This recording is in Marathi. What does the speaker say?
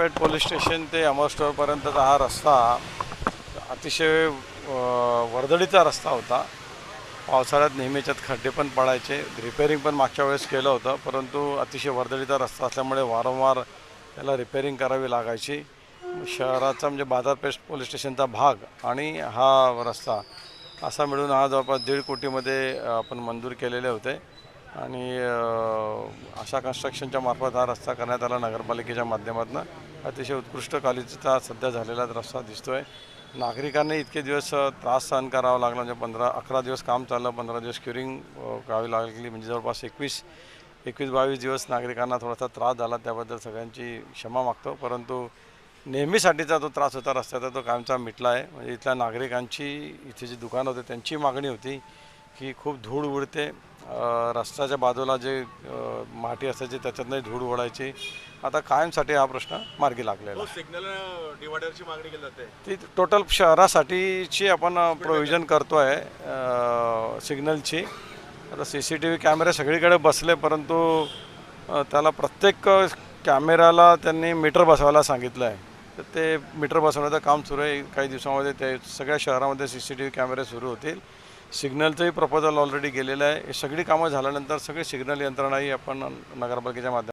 बाजारपेठ पोलीस स्टेशन ते अमर स्टोअरपर्यंतचा हा रस्ता अतिशय वर्दळीचा रस्ता होता. पावसाळ्यात नेहमीच्यात खड्डे पण पडायचे रिपेअरिंग पण मागच्या वेळेस केलं होतं परंतु अतिशय वर्दळीचा रस्ता असल्यामुळे वारंवार त्याला रिपेअरिंग करावी लागायची. शहराचा म्हणजे बाजारपेठ पोलीस स्टेशनचा भाग आणि हा रस्ता असा मिळून हा जवळपास दीड कोटीमध्ये आपण मंजूर केलेले होते. आणि अशा कन्स्ट्रक्शनच्या मार्फत हा रस्ता करण्यात आला नगरपालिकेच्या माध्यमातून. अतिशय उत्कृष्ट क्वालिटीचा सध्या झालेला रस्ता दिसतोय. नागरिकांनी इतके दिवस त्रास सहन करावा लागला. म्हणजे पंधरा अकरा दिवस काम चाललं पंधरा दिवस क्युरिंग करावी लागली. म्हणजे जवळपास एकवीस एकवीस बावीस दिवस नागरिकांना थोडासा त्रास झाला. त्याबद्दल सगळ्यांची क्षमा मागतो. परंतु नेहमीसाठीचा जो त्रास होता रस्त्याचा तो कायमचा मिटला आहे. म्हणजे इथल्या नागरिकांची इथे जी दुकानं होते त्यांची मागणी होती की खूप धूळ उडते. रस्त्याच्या बाजूला जे माती असायची त्याच्यातनं धूळ उडायची आता कायमसाठी हा प्रश्न मार्गी लागलेला आहे. सिग्नल डिवायडरची मागणी केली जाते. ती टोटल शहरासाठीची आपण प्रोव्हिजन करतो आहे सिग्नलची आता सी सी टी व्ही कॅमेरे सगळीकडे बसले परंतु त्याला प्रत्येक कॅमेऱ्याला त्यांनी मीटर बसवायला सांगितलं आहे तर ते मीटर बसवण्याचं काम सुरू आहे. काही दिवसामध्ये ते सगळ्या शहरामध्ये सी सी टी व्ही कॅमेरे सुरू होतील. सिग्नलचंही प्रपोजल ऑलरेडी गेलेलं आहे. सगळी कामं झाल्यानंतर सगळे सिग्नल यंत्रणाही आपण नगरपालिकेच्या माध्यमात